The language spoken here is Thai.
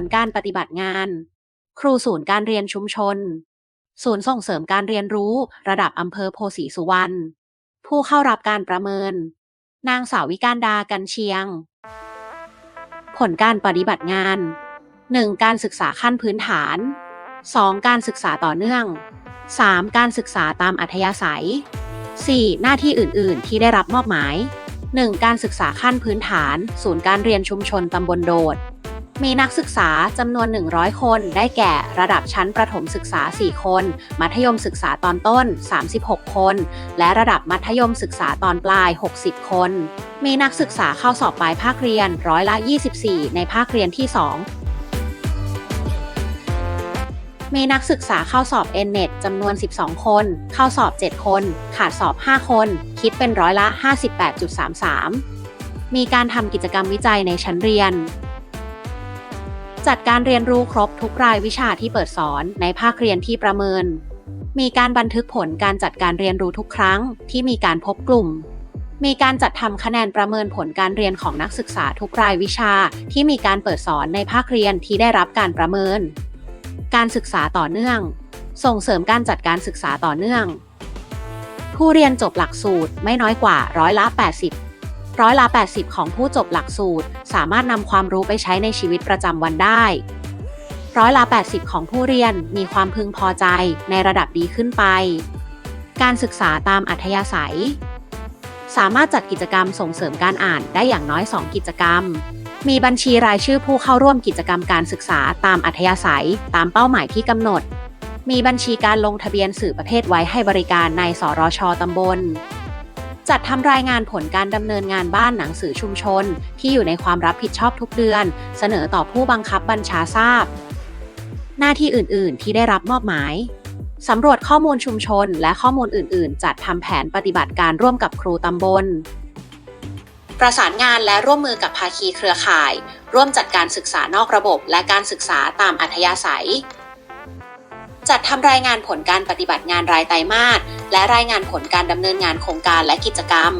ลการปฏิบัติงาน ครูศูนย์การเรียนชุมชน ศูนย์ส่งเสริมการเรียนรู้ระดับอำเภอโพสีสุวรรณ ผู้เข้ารับการประเมิน นางสาววิการดากันเชียง ผลการปฏิบัติงาน 1. การศึกษาขั้นพื้นฐาน 2. การศึกษาต่อเนื่อง 3. การศึกษาตามอัธยาศัย 4. หน้าที่อื่น ๆ ที่ได้รับมอบหมาย 1. การศึกษาขั้นพื้นฐาน ศูนย์การเรียนชุมชนตำบลโดด มีนักศึกษาจำนวน 100 คน ได้แก่ระดับชั้นประถมศึกษา 4 คน มัธยมศึกษาตอนต้น 36 คน และระดับมัธยมศึกษาตอนปลาย 60 คน มีนักศึกษาเข้าสอบปลายภาคเรียนร้อยละ 24 ในภาคเรียนที่ 2มีนักศึกษาเข้าสอบ n n e t จำนวน 12 คน เข้าสอบ 7 คน ขาดสอบ 5 คน คิดเป็นร้อยละ 58.33 มีการทำกิจกรรมวิจัยในชั้นเรียน จัดการเรียนรู้ครบทุกรายวิชาที่เปิดสอนในภาคเรียนที่ประเมิน มีการบันทึกผลการจัดการเรียนรู้ทุกครั้งที่มีการพบกลุ่ม มีการจัดทำคะแนนประเมินผลการเรียนของนักศึกษาทุกรายวิชาที่มีการเปิดสอนในภาคเรียนที่ได้รับการประเมิน การศึกษาต่อเนื่อง ส่งเสริมการจัดการศึกษาต่อเนื่อง ผู้เรียนจบหลักสูตรไม่น้อยกว่าร้อยละ 80 ร้อยละ 80 ของผู้จบหลักสูตร สามารถนำความรู้ไปใช้ในชีวิตประจำวันได้ ร้อยละ 80 ของผู้เรียนมีความพึงพอใจในระดับดีขึ้นไป การศึกษาตามอัธยาศัย สามารถจัดกิจกรรมส่งเสริมการอ่านได้อย่างน้อย 2 กิจกรรม มีบัญชีรายชื่อผู้เข้าร่วมกิจกรรมการศึกษาตามอัธยาศัย ตามเป้าหมายที่กำหนด มีบัญชีการลงทะเบียนสื่อประเภทไว้ให้บริการในสรชตำบล จัดทำรายงานผลการดำเนินงานบ้านหนังสือชุมชน ที่อยู่ในความรับผิดชอบทุกเดือน เสนอต่อผู้บังคับบัญชาทราบ หน้าที่อื่น ๆ ที่ได้รับมอบหมายสำรวจข้อมูลชุมชน และข้อมูลอื่น ๆ จัดทำแผนปฏิบัติการร่วมกับครูตำบล ประสานงานและร่วมมือกับภาคีเครือข่าย ร่วมจัดการศึกษานอกระบบ และการศึกษาตามอัธยาศัย จัดทำรายงานผลการปฏิบัติงานรายไตรมาส และรายงานผลการดำเนินงานโครงการและกิจกรรม